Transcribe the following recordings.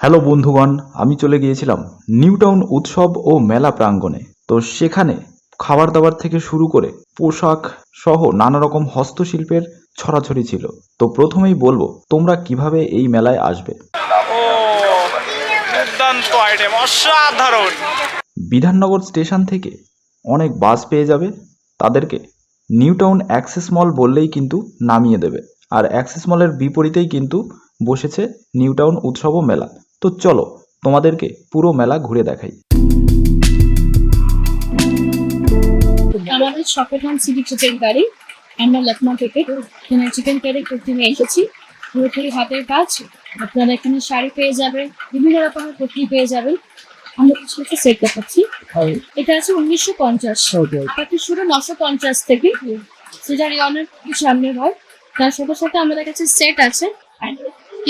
Hello বন্ধুগণ আমি চলে গিয়েছিলাম নিউ টাউন উৎসব ও মেলা প্রাঙ্গণে। তো সেখানে খাবার দাবার থেকে শুরু করে পোশাক সহ নানা রকম হস্তশিল্পের ছড়াছড়ি ছিল। তো প্রথমেই বলব তোমরা কীভাবে এই মেলায় আসবে? অসাধারণ! বিধাননগর স্টেশন থেকে অনেক বাস পেয়ে যাবে। তাদেরকে নিউ টাউন অ্যাক্সেস মল বললেই কিন্তু নামিয়ে দেবে। আর অ্যাক্সেস মলের বিপরীতেই কিন্তু বসেছে নিউ টাউন উৎসব মেলা। তো চলো তোমাদেরকে পুরো মেলা ঘুরে দেখাই। আমাদের শপের নাম সিটি চিকেন কারি আমরা লখনৌ থেকে এখানে চিকেন কারি করতে নিয়ে এসেছি। পুরোপুরি হাতের কাজ। আপনারা এখানে শাড়ি পেয়ে যাবেন বিভিন্ন রকমের কুর্তি পেয়ে যাবেন। আমরা কিছু কিছু সেট দেখাচ্ছি। এটা আছে উনিশশো পঞ্চাশ। আপাতত শুরু নশো পঞ্চাশ থেকে। সেটা রিয়নের সামনে হয়। তার সাথে সাথে আমাদের কাছে সেট আছে।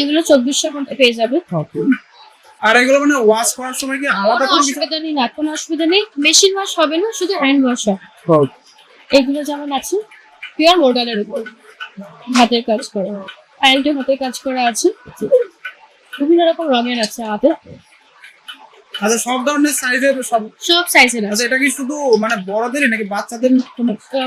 এগুলো চব্বিশশো পেয়ে যাবে। আর এগুলো মানে ওয়াশ করার সময় কি আলাদা কোনো অসুবিধা নেই না কোনো অসুবিধা নেই। মেশিন ওয়াশ হবে না শুধু হ্যান্ড ওয়াশ হবে। এগুলো যেমন আছে পিওর মোডালের উপর হাতের কাজ করা। প্যান্টে হাতের কাজ করা আছে। বিভিন্ন রকম রঙের আছে আমাদের। আচ্ছা সব ধরনের সাইজের সব সব সাইজের আচ্ছা আছে। এটা কি শুধু মানে বড়দেরই নাকি বাচ্চাদের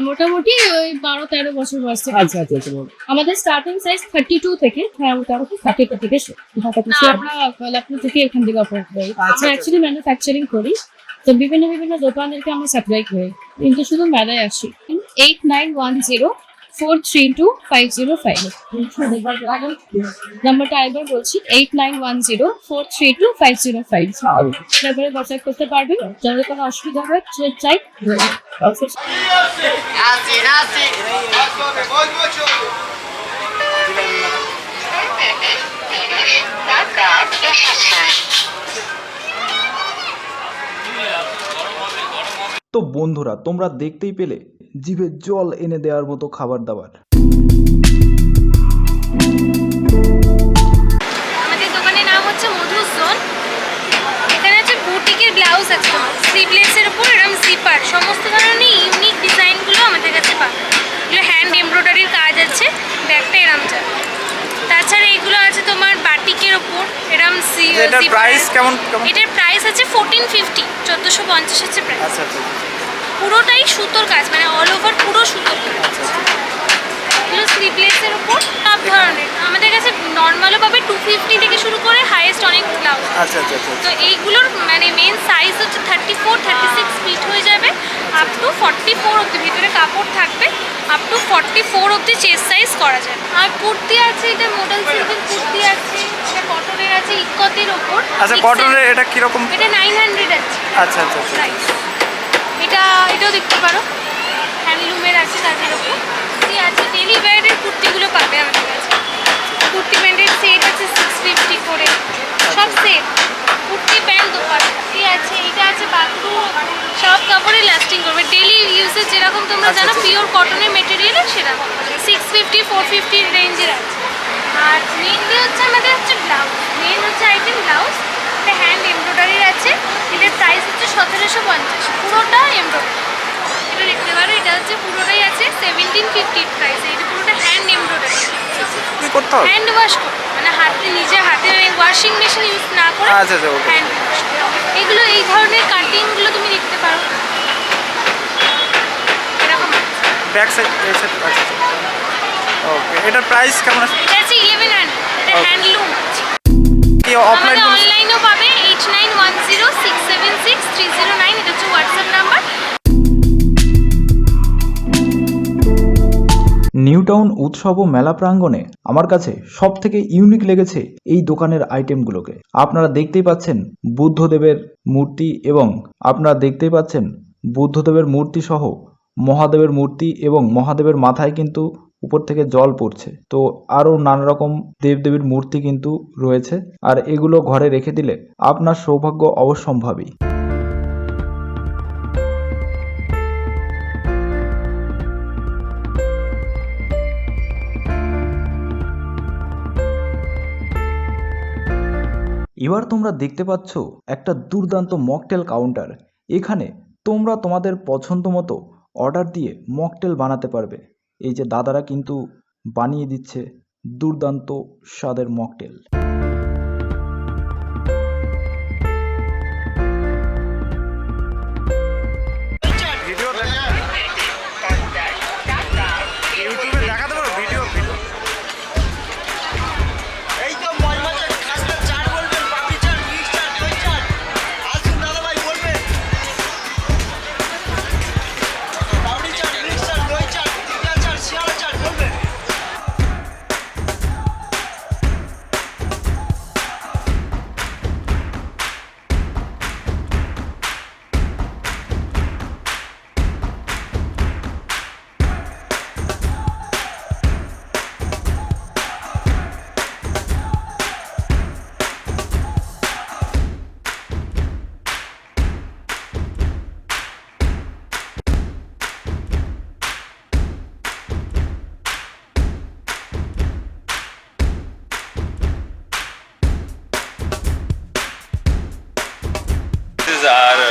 মোটামুটি ওই বারো তেরো বছর বয়স থেকে। আচ্ছা আচ্ছা আচ্ছা আমাদের স্টার্টিং সাইজ থার্টি টু থেকে। হ্যাঁ মোটামুটি থার্টি টু থেকে শুরু। ঢাকাতে আমরা লখনৌ থেকে এখান থেকে অপারেট করি। আচ্ছা, আমরা আচ্ছা। অ্যাকচুয়ালি ম্যানুফ্যাকচারিং করি। তো বিভিন্ন বিভিন্ন দোকানদেরকে আমরা সাপ্লাই করি। কিন্তু শুধু মেলায় আসি। Eight nine one zero four three two five zero five নাম্বারটা একবার বলছি eight nine one zero four three two five zero five তারপরে হোয়াটসঅ্যাপ করতে পারবে যাদের কোনো অসুবিধা হয় চাই. তো বন্ধুরা, তোমরা দেখতেই পেলে জিভে জল এনে দেওয়ার মতো খাবার দাবার। আমাদের দোকানের নাম হচ্ছে মধুর এখানে হচ্ছে বুটিকের ব্লাউজ আছে। স্লিভলেসের উপর এরকম জিপার সমস্ত ধরনের ইউনিক ডিজাইনগুলো আমাদের কাছে পাবে। এগুলো হ্যান্ড এমব্রয়ডারির কাজ আছে। ব্যাগটা এরম যাবে তাছাড়া এগুলো আছে তোমার বাটিকের ওপর এরম সি- এটার প্রাইস কেমন এটার প্রাইস আছে ফোরটিন ফিফটি চোদ্দোশো পঞ্চাশ হচ্ছে প্রাইস আচ্ছা আচ্ছা। পুরোটাই সুতোর কাজ মানে অল ওভার পুরো সুতোর কাজ এগুলো স্লিভলেসের উপর সব ধরনের। আমাদের কাছে নর্মালও পাবে টু ফিফটি থেকে শুরু করে হাইয়েস্ট অনেক ব্লাউজ আচ্ছা আচ্ছা আচ্ছা তো এইগুলোর মানে মেন সাইজ হচ্ছে thirty four thirty six fit হয়ে যাবে। আপ টু ফর্টি ফোর অব্দি ভিতরে কাপড় থাকবে। আপ টু ফর্টি ফোর অব্দি চেস্ট সাইজ করা যাবে। আর কুর্তি আছে এটা মডেল সিল্কের কুর্তি আছে এটা কটনের আছে ইকতের ওপর আচ্ছা কটনের এটা কীরকম? এটা নাইন হান্ড্রেড আছে। আচ্ছা আচ্ছা আচ্ছা। এটা এটাও দেখতে পারো। হ্যান্ডলুমের আছে তাদের ওপর কুর্তি আছে ডেলি ওয়্যারের কুর্তিগুলো পাবে আমাদের কাছে। কুর্তি প্যান্টের সেট আছে সিক্স ফিফটি করে। সব সেট কুর্তি প্যান্ট দোকান দোপাট্টি আছে এটা আছে বাথরুম সব কাপড়ে লাস্টিং করবে। ডেলি ইউজের যেরকম তোমরা আচ্ছা, জানো আচ্ছা। পিওর কটনের মেটেরিয়াল সেরকম। সিক্স ফিফটি ফোর ফিফটি রেঞ্জের আছে। আর মেনলি হচ্ছে আমাদের হচ্ছে ব্লাউজ মেন হচ্ছে আইটেম ব্লাউজ এটা হ্যান্ড এমব্রয়ডারির আছে। এটার প্রাইস হচ্ছে সতেরোশো পঞ্চাশ। পুরোটা এমব্রয়ডারি এটা দেখতে পারো এটা হচ্ছে পুরোটাই আছে সেভেন্টিন ফিফটি প্রাইস এটা পুরোটা হ্যান্ড এমব্রয়ডারি করতে হবে? হ্যান্ড ওয়াশ মানে হাতে নিজে হাতে ওয়াশিং মেশিন ইউজ না করে আচ্ছা আচ্ছা হ্যান্ড ওয়াশ এগুলো এই ধরনের কাটিংগুলো তুমি দেখতে পারো। এরকম ব্যাক সাইড এই সাইড আচ্ছা আচ্ছা ওকে এটার প্রাইস কেমন আছে? এটা এটা হ্যান্ডলুম অফলাইন আমাদের পাবে eight nine one zero six seven six three zero nine এটা হচ্ছে হোয়াটসঅ্যাপ নাম্বার নিউ টাউন উৎসব ও মেলা প্রাঙ্গণে আমার কাছে সব থেকে ইউনিক লেগেছে এই দোকানের আইটেমগুলোকে আপনারা দেখতেই পাচ্ছেন বুদ্ধদেবের মূর্তি এবং আপনারা দেখতেই পাচ্ছেন বুদ্ধদেবের মূর্তি সহ মহাদেবের মূর্তি এবং মহাদেবের মাথায় কিন্তু উপর থেকে জল পড়ছে। তো আরও নানা রকম দেবদেবীর মূর্তি কিন্তু রয়েছে। আর এগুলো ঘরে রেখে দিলে আপনার সৌভাগ্য অবশ্যম্ভাবী। এবার তোমরা দেখতে পাচ্ছ একটা দুর্দান্ত মকটেল কাউন্টার। এখানে তোমরা তোমাদের পছন্দ মতো অর্ডার দিয়ে মকটেল বানাতে পারবে। এই যে দাদারা কিন্তু বানিয়ে দিচ্ছে দুর্দান্ত স্বাদের mocktail.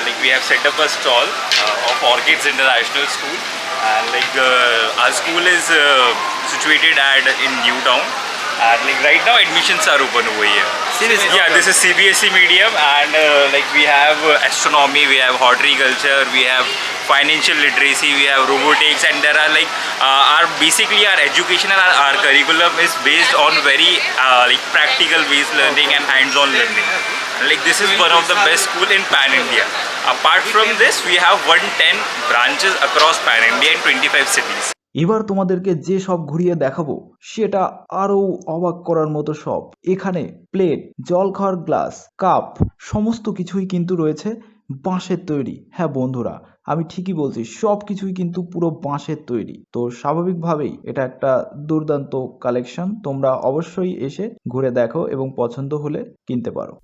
Like we have set up a stall uh, of Orchids International School, and like uh, our school is uh, situated at in Newtown. And like right now, admissions are open over here. Seriously? Yeah, this is CBSE medium, and uh, like we have astronomy, we have horticulture, we have financial literacy, we have robotics, and there are like uh, our basically our education and our, our curriculum is based on very uh, like practical based learning and hands-on learning. Like this is one of the best school in Pan India. Apart from this, we have 110 branches across Pan India in 25 cities. এবার তোমাদেরকে যে সব ঘুরিয়ে দেখাবো সেটা আরও অবাক করার মতো সব এখানে প্লেট জল খাওয়ার গ্লাস কাপ সমস্ত কিছুই কিন্তু রয়েছে বাঁশের তৈরি। হ্যাঁ বন্ধুরা, আমি ঠিকই বলছি সব কিছুই কিন্তু পুরো বাঁশের তৈরি। তো স্বাভাবিকভাবেই এটা একটা দুর্দান্ত কালেকশন তোমরা অবশ্যই এসে ঘুরে দেখো এবং পছন্দ হলে কিনতে পারো।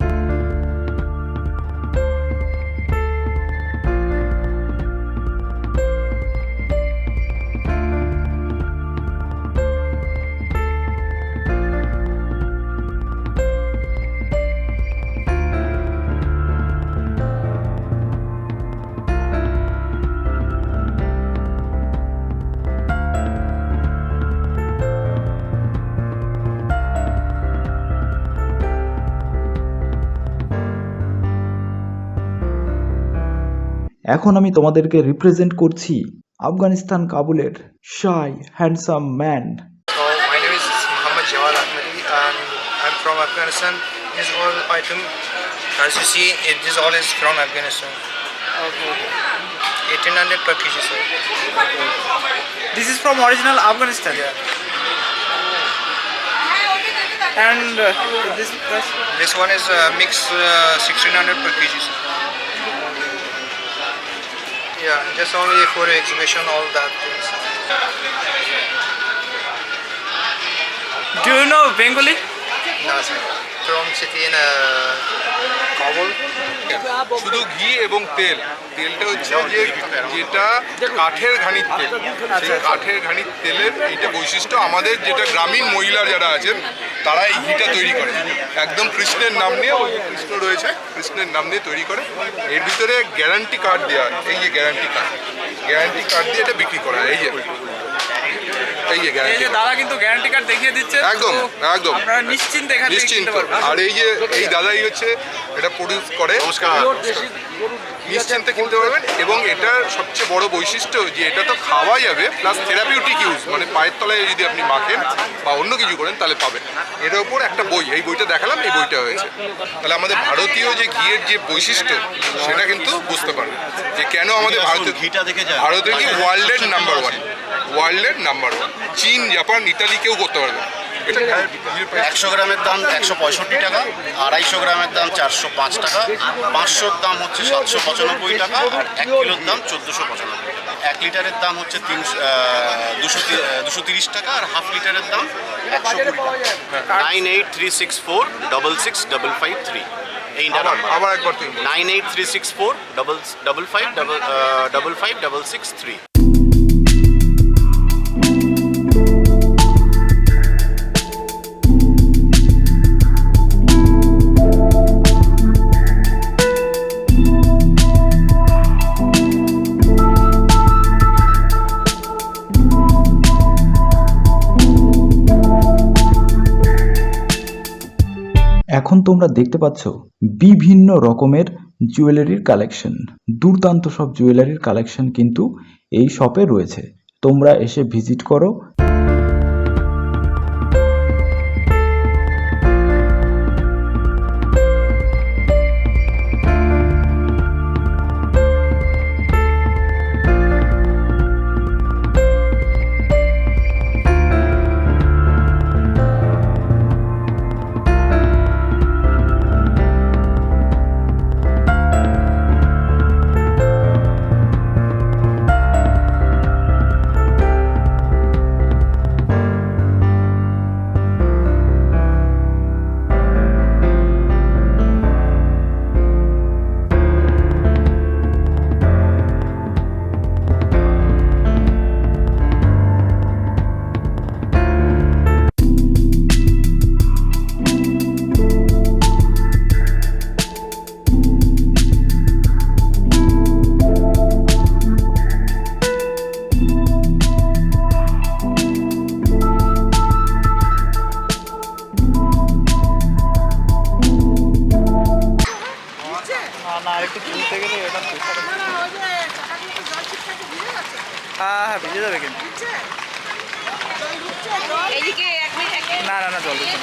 এখন আমি তোমাদেরকে রিপ্রেজেন্ট করছি আফগানিস্তান কাবুলের শাই handsome man from Afghanistan. This all item, as you see, it, this all is from Afghanistan. 1800 per kg, sir. This is from original Afghanistan. And uh, this price? This one is uh, mix uh, 1600 per kg, sir. Yeah, just only for exhibition, all that things. Do you know Bengali? No, sir. From city in uh, Kabul. শুধু ঘি এবং তেল। তেলটা হচ্ছে যে যেটা কাঠের ঘানির তেল। সেই কাঠের ঘানির তেলের এইটা বৈশিষ্ট্য আমাদের যেটা গ্রামীণ মহিলা যারা আছেন তারা এই ঘিটা তৈরি করে। একদম কৃষ্ণের নাম নিয়ে ওই যে কৃষ্ণ রয়েছে কৃষ্ণের নাম নিয়ে তৈরি করে। এর ভিতরে গ্যারান্টি কার্ড দেওয়া এই যে গ্যারান্টি কার্ড গ্যারান্টি কার্ড দিয়ে এটা বিক্রি করা এই যে এই যে গ্যারান্টি দাদা কিন্তু গ্যারান্টি কার্ড দেখিয়ে দিচ্ছে একদম, একদম। আপনারা নিশ্চিন্তে এখান নিশ্চিন্ত। পারবেন। আর এই যে এই দাদাই হচ্ছে এটা প্রডিউস করে। নমস্কার। নিশ্চিন্তে কিনতে পারবেন। এবং এটার সবচেয়ে বড় বৈশিষ্ট্য যে এটা তো খাওয়া যাবে প্লাস থেরাপিউটিক ইউজ মানে পায়ের তলায় যদি আপনি মাখেন বা অন্য কিছু করেন তাহলে পাবেন। এটার উপর একটা বই এই বইটা দেখালাম এই বইটা হয়েছে। তাহলে আমাদের ভারতীয় যে ঘিয়ের যে বৈশিষ্ট্য সেটা কিন্তু বুঝতে পারবে যে কেন আমাদের ভারতীয় ঘিটা দেখে যায়। ভারতের কি ওয়ার্ল্ডের নাম্বার ওয়ান ওয়ার্ল্ডের নাম্বার ওয়ান চীন জাপান ইতালি কেউ করতে পারবে একশো গ্রামের দাম একশো পঁয়ষট্টি টাকা আড়াইশো গ্রামের দাম চারশো পাঁচ টাকা পাঁচশোর দাম হচ্ছে সাতশো পঁচানব্বই টাকা আর এক কিলোর দাম চোদ্দোশো পঁচানব্বই টাকা। এক লিটারের দাম হচ্ছে তিনশো দুশো দুশো তিরিশ টাকা আর হাফ লিটারের দাম একশো কুড়ি টাকা। Nine eight three six four double six double five three. এইটা আবার একবার nine eight three six four double double five double double five double six three. এখন তোমরা দেখতে পাচ্ছ বিভিন্ন রকমের জুয়েলারির কালেকশন। দুর্দান্ত সব জুয়েলারির কালেকশন কিন্তু এই শপে রয়েছে। তোমরা এসে ভিজিট করো। আরেকটু তুলতে গেলে এরকম হ্যাঁ হ্যাঁ ভিজে যাবে কিন্তু। না না না জল দিচ্ছে